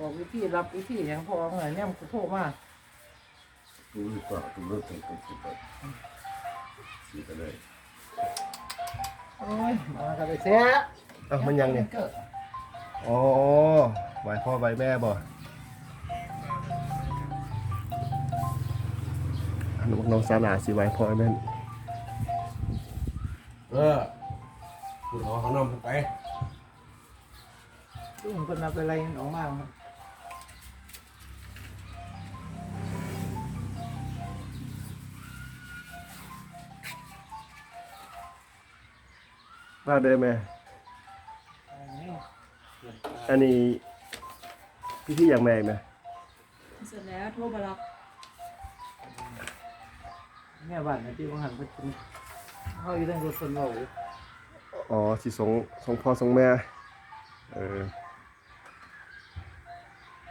บอกวิธีรับวิธีอย่างพอเมื่อเนี่ยมันโทรมาตู้ดีกว่าตู้เลิกเป็นคนสุดแบบซื้อไปเลยโอ้ยมากันไปเสียเอ้ามันยังเนี่ยเกิดอ๋อไหวพ่อไหวแม่บ่อันน้องน้องสาหนาสิไหวพ่อแม่นเออคุณขอเขานำไปลุงคนเอาไปอะไรออกมาครับาเด้อแม่อันนี้พี่พี่อย่างแม่อีกไหมเสร็จแล้วโทรมารับแม่บ้านนะที่ว่าหันไปกินเขาอยู่ตั้งรถคนเราอยู่อ๋อสิส่งส่งพ่อส่งแม่ เออ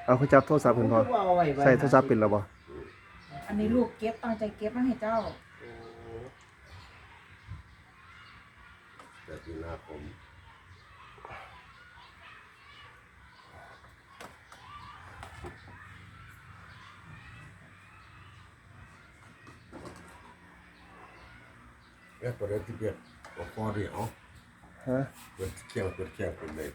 เอาเขาจับโทรศัพท์เพิ่นพ่อเอาไว้ไว้ใส่โทรศัพท์เป็นแล้วบ่อันนี้ลูกเก็บตั้งใจเก็บมาให้เจ้า แต่ที่หน้าผมเอ๊ะประเด็นที่เบียดบอกพอดีเอาฮะเปิดเคียงเปิดเคียงเป็นเลย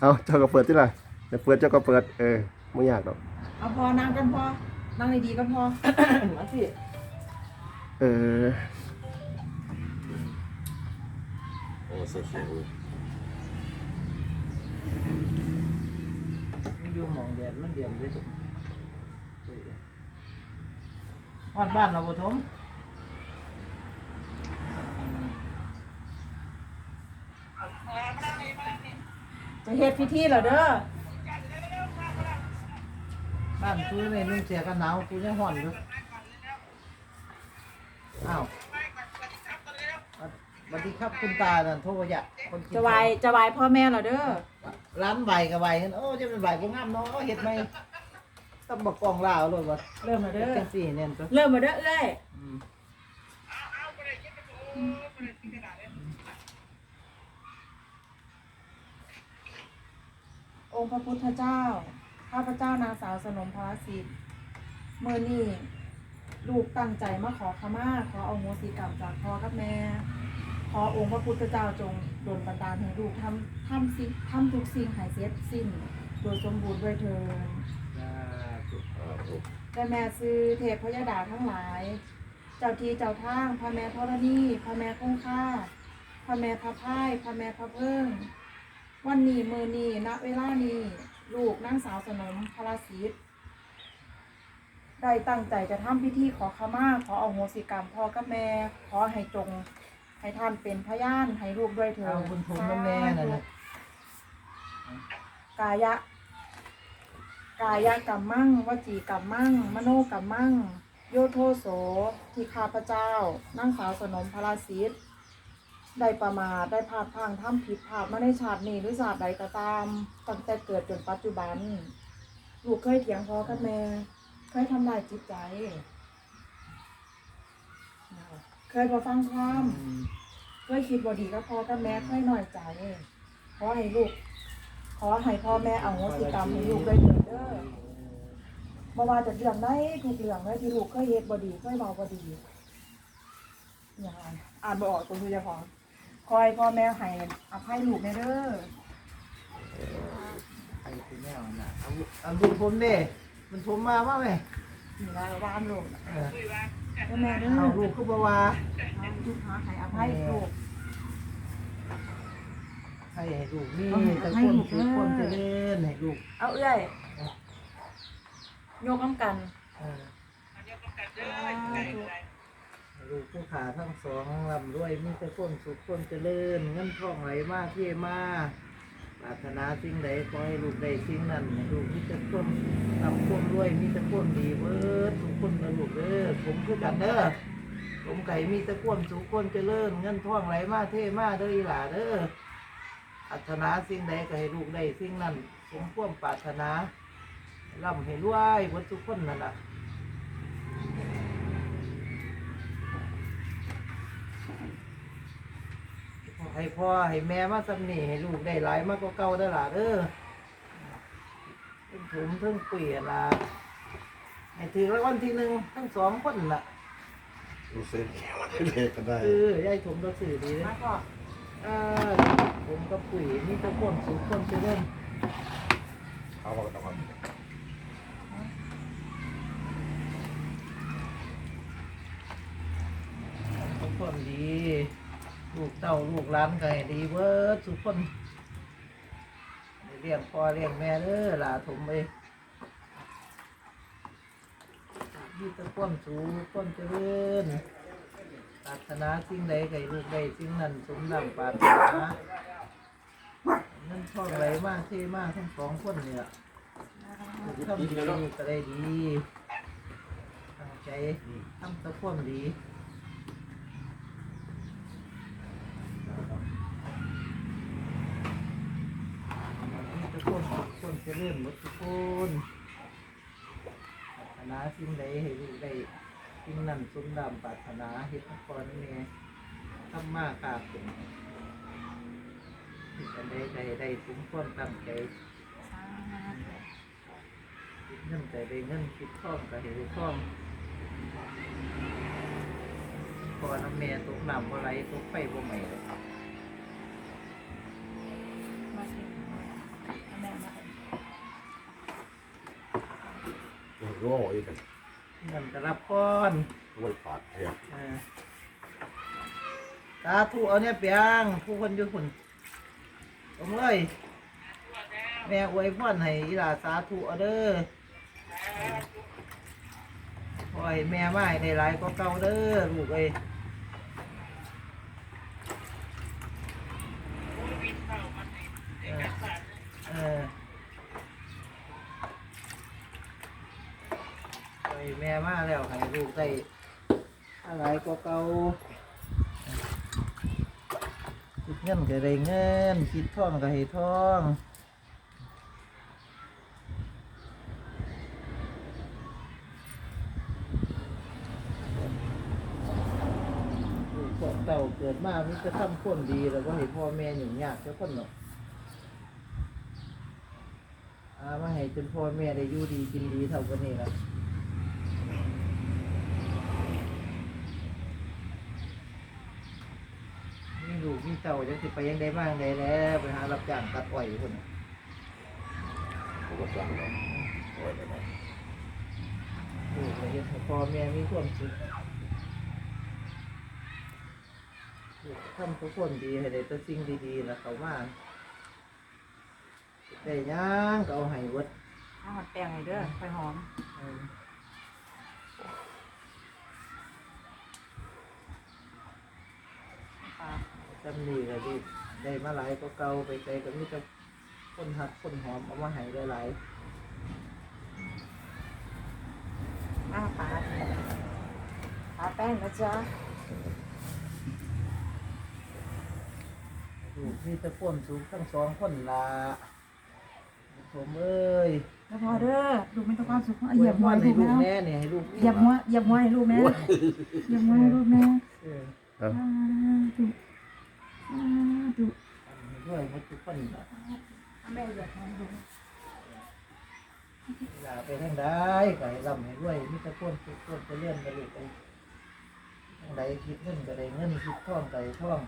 เอาเจ้าก็เปิดที่ล่ะเดี๋ยวเปิดเจ้าก็เปิดเออไม่ยากหรอกเอาพอนั่งกันพอนั่งดีๆกันพอมาสิเออ โอ้เสียเสียงมันอยู่หมองแดดมันเดียมเลยสุดบ้านบ้านเราปฐมจะเฮ็ดพิธีเหรอเด้อ บ้านกูไม่นุ่งเสียกันหนาวกูยังห่อนอยู่อ้าว สวัสดีครับคุณตาน่ะโทรมาอยากคนกินจะไหวจะไหวพ่อแม่เหรอเด้อร้านใบกับใบกันโอ้จะเป็นใบพวกงามเนาะเห็ดไหมต้องบอกกองลาวเลยว่าเริ่มแล้วเฮ็เด้ดอจังสี่เนี่ยตัวเริ่มมาเด้อเอ้ยอืมองค์พระพุทธเจ้า ข้าพเจ้านางสาวสนมพรสิทธิ์เมื่อนี้ลูกตั้งใจมาขอขมาขอเอาโมสิกรรมจากพ่อกับแม่ ขอองค์พระพุทธเจ้าจงโดลบันดาลให้ลูกทำทำสิทำทุกสิ่งให้เสร็จสิ้น โดยสมบูรณ์ด้วยเถิดสาธุแต่แม่ซื้อเทพพยดาทั้งหลาย เจ้าที่เจ้าทางพระแม่ธรณีพระแม่คงค่าพระแม่พระพายพระแม่พระเพิ่ง วันนี้มือนี้ณเวลานี้ลูกนางสาวสนมพระศิษย์ได้ตั้งใจจะทำพิธีขอขมาขอเอาโหสิกรรมพ่อกับแม่ขอให้จง ให้ท่านเป็นพยานให้ลูกด้วยเถิเอาดคุณทุนน้ำแน่น่ะนะกายะ กายกรรมมั่งวจีกรรมมั่ง มโนกรรมมั่ง โยโทโสที่ข้าพเจ้า นั่งสาวสนมพระราศิษย์ได้ประมาทได้พลาดพลังทำผิดพลาดมาในชาตินี้หรือชาติใดก็ตามตั้งแต่เกิดจนปัจจุบัน ลูกเคยเถียงพ่อกับแม่เคยทำลายจิตใจ เคยบ่ฟังความอืมเคยคิดบ่ดีกับพ่อกับแม่เคยน้อยใจขอให้ลูก ขอให้พ่อแม่เอาโหสิกรรมให้ลูกด้วยเถิดเด้อบ่ว่าจะเรื่องใดทุกเรื่องเลยที่ลูกเคยเฮ็ดบ่ดีเคยเว้าบ่ดีอย่างอ่านอ่านบ่ออกตัวคือเจ้าของขอให้พ่อแม่ให้อภัยลูกแม่เด้อไอ้ที่แนวน่ะเอาเอาลูกผมเด้มันผมมาว่าไหมนี่ล่ะว่านลูก เออเด้อแม่เด้อเอาลูกคือบ่ว่าให้ลูกหาให้อภัยลูกให้ลูกนี่เอาให้ตะให้คนลูกทุกคนเด้จะอเล่นให้ลูกเอาเอื้อยโยกน้ำกันเออให้ลูกผู้ขาทั้งสองร่ำรวยมีแต่คนสุขคนเจริญเงินทองไหลมาเที่มา ปรารถนาสิ่งใดขอให้ลูกได้สิ่งนั้นให้ลูกมีแต่คนทำคนรวยมีแต่คนดีเบิดทุกคนนะลูกเด้อผมคือกันเด้อผมไก่มีแต่คนสุขคนเจริญเงินท่องไหลมาเท่มาเด้ออีหล่าเด้อปรารถนาสิ่งใดก็ให้ลูกได้สิ่งนั้นสมความปรารถนาร่ำให้รวยหมดทุกคนนั่นแหละ ให้ให้พ่อให้แม่มาสำนีให้ลูกได้หลายมากกว่าเก่าได้อล่ะเด้อเพิ่งถุงเพิ่งเปลี่ยนละให้ถือรางวัลที่หนึ่งทั้งสองคนล่ะรู้สึกเลขก็ได้เออยายถุงก็สื่อดีเลยมาพ่ออ่าผมก็ปุ๋ยนี่ก็พ่นสูงพ่นไปเล่นเอามาก็ต้อง ทุกคนดี ลูกเต้าลูกหลานก็ให้ดีเบิร์ดทุกคนเลี้ยงพ่อเลี้ยงแม่เด้อหลาถมไปมีแตะก้นสูงก้นเจริญปรารถนาสิ่งใดไก่ลูกใดสิ่งนั้นสมดังปรารถนานั่นท่องไรมากเท่มากทั้งสองคนเนี่ยทำดีก็ได้ดีตั้งใจทำแตะก้นดี ทุกคนทุกคน จะเริ่มหมดทุกคนปรารถนาสิ่งใดให้ลูกได้สิ่งนั้นสมดำปรารถนาเฮ็ดก่อนแม่ทำมากกาเป็นที่จะได้ได้ได้สมความตั้งใจคิดเงินแต่ได้เงินคิดท่องก็ให้ได้ท่องพอน้ำแม่ตกน้ำบ่ไหลตกไฟบ่ไหม้เลย มาสิแม่มา โง่อีกกันเงินก็รับก้อนมันปาดแทบเออสาธุเอาเนี่ยเปียงผู้คนอยู่คนเอาเอ้ยแม่อวยพรให้อีหลาสาธุเอาเด้อขอให้แม่มาให้ได้หลายก็เก่าเด้อลูกเอ้ยเออขอให้ แม่มาแล้วให้ลูกได้อะไรก็เก่าคิดเงินก็ได้เงินคิดท่องก็ให้ท่องพวกเต่าเกิดมามันจะทำคนดีแล้วก็ให้พ่อแม่อยู่ยากเจ้าคนเนาะอามาให้จนพ่อแม่ได้อยู่ดีกินดีเท่ากันนี่ละ มีลูกมี เต่าจะสิไปยังได้บ้างได้แล้วไปหารับจ้างตัดอ้อยคนน่ะผมก็สั่งแล้วไว้ไปไหนลูกเลยเฮ็ดให้พ่อแม่มีความสุขลูกทำทุกคนดีให้ได้แต่สิ่งดีๆแล้วเขามาได้หยังก็เอาให้เวัด เอาหอดแป้งให้เด้อไปหอม เออ ปลา จำนี่ก็ดีได้มาหลายก็เก่าไปใจก็มีแต่คนหักคนหอมเอามาให้ได้หลายอ้าปลาปาแป้งนะจ๊ะลูกมีแต่ความสุขทั้งสองคนละผมเอ้ยแล้วพอเด้อลูกไม่ต้องความสุขเหยียบหัวให้ให้ลูกแม่แม่เนี่ยให้ลูกเหยียบหัวเหยียบหัวให้ลูกแม่เหยียบหัวให้ลูกแม่ ด้วยหมดทุกคนละแม่เหยียบหัวให้ลูกอย่าไปทางใดก็ให้ร่ำให้ด้วยมีแต่คนทุกคนจะเลื่อนไปลูกไปทางใดคิดเงินก็ได้เงินคิดท่องก็ได้ท่อง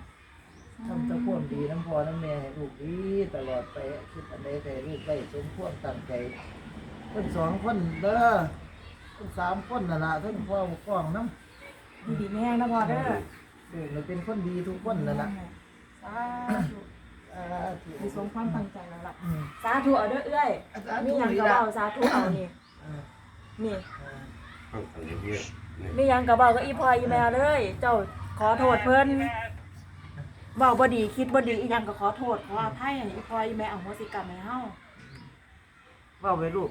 ทำแตะพ่นดีน้ำพอน้ำแม่ให้ลูกดีตลอดไปคิดอันใดแต่ลูกได้สมควรตั้งใจเพิ่นสองคนเด้อเพิ่นสามคนน่ะล่ะเพิ่นพ่อฟ้องน้ำดีดีแม่นะพอเด้อลูกเราเป็นคนดีทุกคนนั่นล่ะ สาธุอ่าถูกมีสมความตั้งใจแล้วล่ะ อืมสาธุเอาเด้อเอ้ยสาธุมีหยังนี่กระล่ะเบาสาธุเอานี่อ่านี่อ่าข้างทางเงียบๆนี่มีหยังกระเบาก็อีพออีแม่เลย เจ้าขอโทษเพิ่นเว้าบ่ดีคิดบ่ดีอีหยังก็ขอโทษขออภัยอันนี้อีพออีแม่เอาโหสิกรรมให้เฮาเว่าไปลูก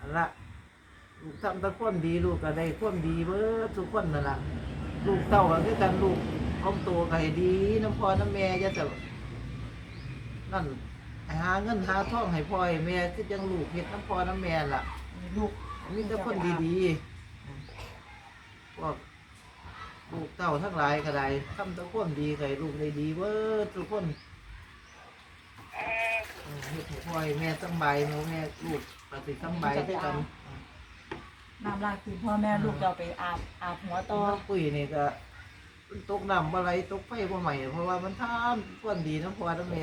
อันละลูกทำแตะความดีลูกก็ได้ความดีเบิดทุกคนนั่นละ ลูกเต้าก็คือกันลูกของโตก็ให้ดีน้ำพ่อน้ำแม่จะแต่นั่นหาเงินหาทองให้พ่อให้แม่คือจังลูกเฮ็ดน้ำพ่อน้ำแม่ล่ะลูกมีแต่คนดีๆพวกลูกเต้าทั้งหลายก็ได้ทำทุกคนดีใครลูกได้ดีเว้อทุกคนเออเฮ็ดให้พ่อให้แม่สบายหนูแม่ลูกปฏิสำบายด้วยกัน น้ำลาคือพ่อแม่ลูกเราไปอาบอาบหัวตต่ออปุ๋ยนี่ก็ตกน้ำอะไรตกไฟบ่ใหม่เพราะว่ามันทานคนดีน้ำพอน้ำแม่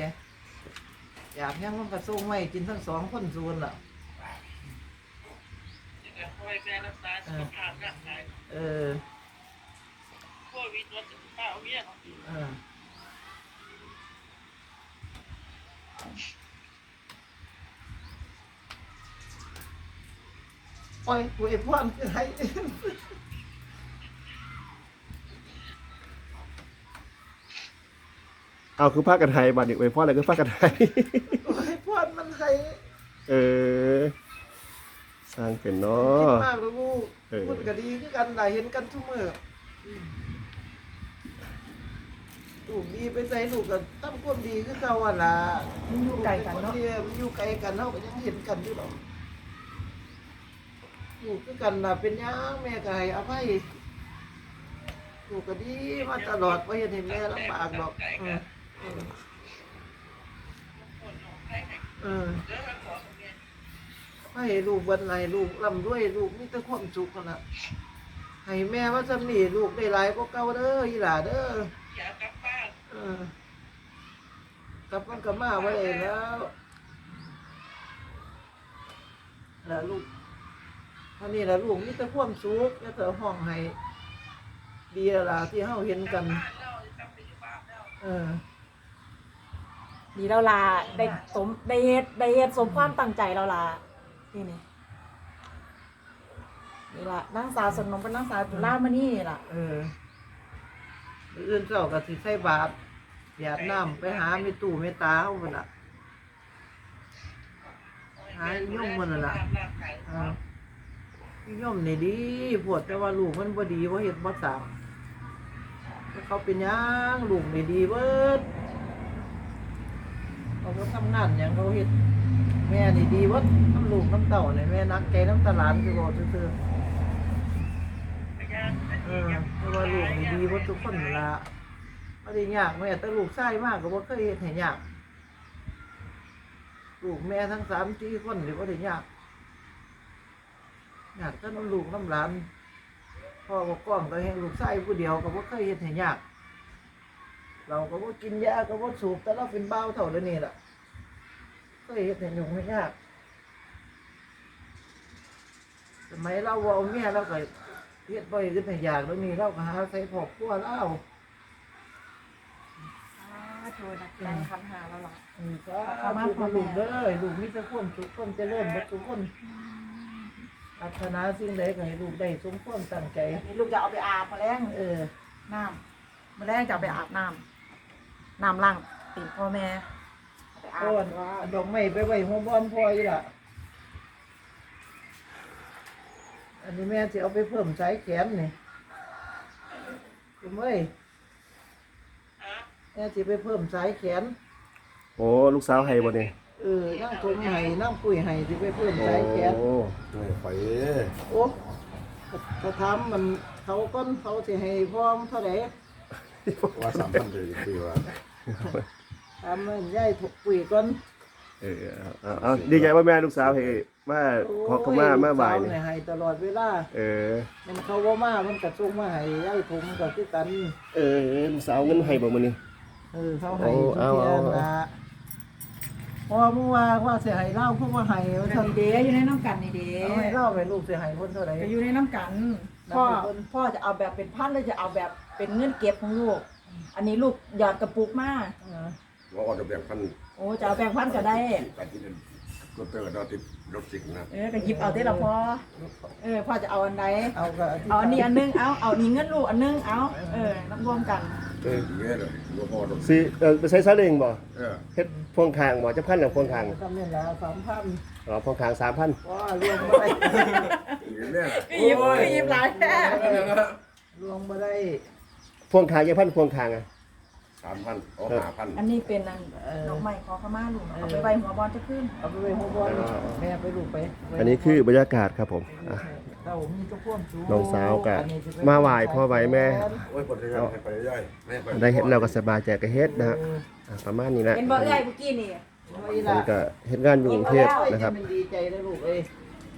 อยากยังมันก็ส่งไว้กินทั้งสองคนส่วนล่ะคอยแม่รักษาสุขภาพร่างกายเออ โควิดวัดป้าเอาเมียของเออ โอ้ยกูไอ้พ่อนคือไห้เอาคือพากันไทยบัดนี้ไว้พ่ออะไรคือพากันไทยโอ้ยพ่อนมันไห้เออ สร้างเป็นเนาคิดะ มากเลยลูกเออพูดก็ดีคือกันหลายเห็นกันทุกมื้อลูกดีไปใส่ลูกก็ทำความดีคือเก่าอะล่ะมันอยู่ไกลกันเนาะมันอยู่ไกลกันเนาะก็ยังเห็นกันอยู่หรอก ลูกคือกันล่ะเป็นหยังแม่ก็ให้อภัยลูกก็ดีมาตลอดบ่เห็นให้แม่ลำบากดอกเออเออเออเด้อขอเมียให้ลูกวันไหนลูกร่ำรวยลูกมีแต่ความสุขนั่นล่ะให้แม่ว่าจำนี่ลูกได้หลายกว่าเก่าเด้ออีหล่าเด้ออยากกลับบ้านเออกลับมันกลับมาไว้แล้วแล้วลูก ท่านี้ละลูกมีแต่ความสุขแล้วเธอห้องให้ดีแล้วล่ะที่เฮาเห็นกันบ้านเรากลับไปอยู่บ้านแล้วเออ ดีแล้วล่ะได้สมได้เฮ็ดได้เฮ็ดสมความตั้งใจแล้วล่ะนี่นี่นี่ล่ะนางสาวสนมเป็นนางสาวจุฬามณีนี่ล่ะ เออมื้ออื่นเจ้าก็สิใส่บาตรหยาดน้ำไปหาเมตู่เมตาเฮาพุ่นน่ะหายุ่งมันน่ะล่ะร่างกา ย่อมนี่ดีปวดแต่ว่าลูกมันบ่ดีเพราะเฮ็ดบ่สามแล้วเขาเป็นยังลูกในดีเบิดเขาก็ทำงานหยังเขาเฮ็ดแม่นี่ดีเบิดน้ำลูกน้ำเต่าเนี่ยแม่นักใจน้ำตาลานคือบอกซื่อเออเพราว่าลูกนี่ดีหมดทุกคนละไม่ได้ยากแม่แต่ลูกชายมากก็บ่เคยเฮ็ดให้ยากลูกแม่ทั้งสามสี่คนนี่บ่ได้ยาก ยากแต่น้ำลูกน้ำหลานพ่อก็กล้องก็ให้ลูกชายผู้เดียวก็บ่เคยเฮ็ดให้ยาก เราก็บ่กินยาก็บ่สูบแต่เราเป็นเบาวเท่าเดี๋ยวนี้ล่ะเคยเฮ็ดให้ยุ่งให้ยากสมัยเราบ่เอาเมียเราก็เฮ็ดบ่อยขึ้นให้ยากแล้วนี่เราก็หาใส่ครอบครัวเราโทษนะแรงคันหาแล้วล่ะอืมก็เอามาพอลูกเด้อลูกมีแต่ความสุขความเจริญบ่ทุกคน ปรารถนาสิ่งใดก็ให้ลูกได้สมความตั้งใจ นี่ลูกจะเอาไปอาบมาแรงเออ น้ำมาแรงจะเอาไปอาบน้ำน้ำล้างตีนพ่อแม่เอาไปอาก้อบนดอกไม้ไปไว้หัวบอนพ่ออีล่ะ อันนี้แม่สิเอาไปเพิ่มสายแขนนี่คุณเอ้ยแม่สิไปเพิ่มสายแขน โอ้ลูกสาวให้บ่เนี่ย เออนั่งทงไห้นั่งปุ้ยไห้สิไปเพิ่มโอ้สายแขนไม่ไปโอ้เขาทำมันเขาก้นเขาสิให้พร้อมเท่าไหร่ว่าสามพันเลยคือว่าทำมันย่ายถูกปุ๋ยก้นเออเอาเอาดีใจว่าแม่ลูกสาวให้มาขอเข้ามามาบ่ายเนี่นี่ให้ตลอดเวลา เออ มันเขาว่ามา มันกระซุงมาให้ย่ายถุงกับคือกัน เออลูกสาวเงินให้บ่มื้อนี้เออเขาให้โอ้ทุกเอาเทียเอานละ พอเมื่อวานว่าเสียให้เล่าเพราะว่าให้ว่านี่ทำเด้อยู่ในน้ำกันนี่เด้เอาให้เล่าไปลูกเสียให้คนเท่าไหร่ก็อยู่ในน้ำกันพ่อพ่อจะเอาแบบเป็นพันหรือจะเอาแบบเป็นเงินเก็บของลูก อันนี้ลูกหยอดกระปุกมาเออว่าออกจะแบบพันโอ้จะเอาแบ่งพันก็ได้ไปที่นั่นก็เตอร์ดอติด รถสิงนะเออก็หยิบเอาที่ละพ่อเออพ่อจะเอาอันใดเอาก็เอาอันนี้อันนึงเอาเอานี่เงินลูกอันนึงเอาเออนับรวมกันเออเงี้ยเลยรถพอรถสิเออไปใช้ซาเล้งบ่เออเฮ็ดพ่วงข้างบ่จะพันหรือพ่วงข้างทำเนี่ยละสามพันอ๋อพ่วงข้าง3,000ว่ารวมมาได้อย่างนี้หยิบหยิบหลายแท้รวมมาได้พ่วงข้างยังพันพ่วงข้างอะ สามพันอ๋อห้าพันอันนี้เป็นอันดอกไม้ขอขมาลูกเอาไปไว้หัวบอลจะขึ้น เอาไปไว้หัวบอลแม่ไปลูกไปไว้อันนี้คือบรรยากาศครับผมอะเต้ามีทุกความสุขน้องสาวก็มาไหว้พ่อไหว้แม่ โอ้ยปวดท้องให้ไปย่อยไม่ไปได้เห็นเราก็สบายใจก็เฮ็ดนะฮะอ่าประมาณนี้แหละเห็นบ่เอ้ยเมื่อกี้นี่เวเพิ่นก็เฮ็ดงานอยู่กรุงเทพนะครับมันดีใจนะลูกเอ้ย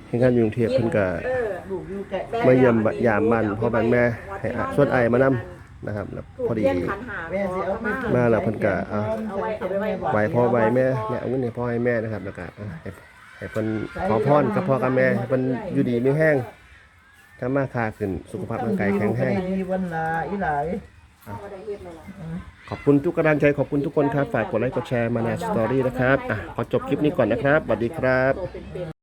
เฮ็ดงานอยู่กรุงเทพเพิ่นก็ เออลูกอยู่แกะ มาเยี่ยมยามบ้านพ่อบ้านแม่ให้อะชวนไอ้มานำ นะครับแล้วพอดีเทียนขันหาแม่สิเอาไปขอมาแล้วเพิ่นก็เอาเอาไว้เอาไว้ไว้ไหว้พ่อไหว้แม่เนี่ยเอาเงินให้พ่อให้แม่นะครับแล้วก็เอาให้ให้เพิ่นขอพรกับพ่อกับแม่ให้เพิ่นอยู่ดีมีแห้งถ้ามาค้าขึ้นสุขภาพร่างกายแข็งแรงมีวันลาอีหลายเอาไว้ได้เฮ็ดแล้วล่ะขอบคุณทุกกำลังใจขอบคุณทุกคนครับ ฝากกดไลค์กดแชร์มานาสตอรี่นะครับอะขอจบคลิปนี้ก่อนนะครับสวัสดีครับโตเป็นๆ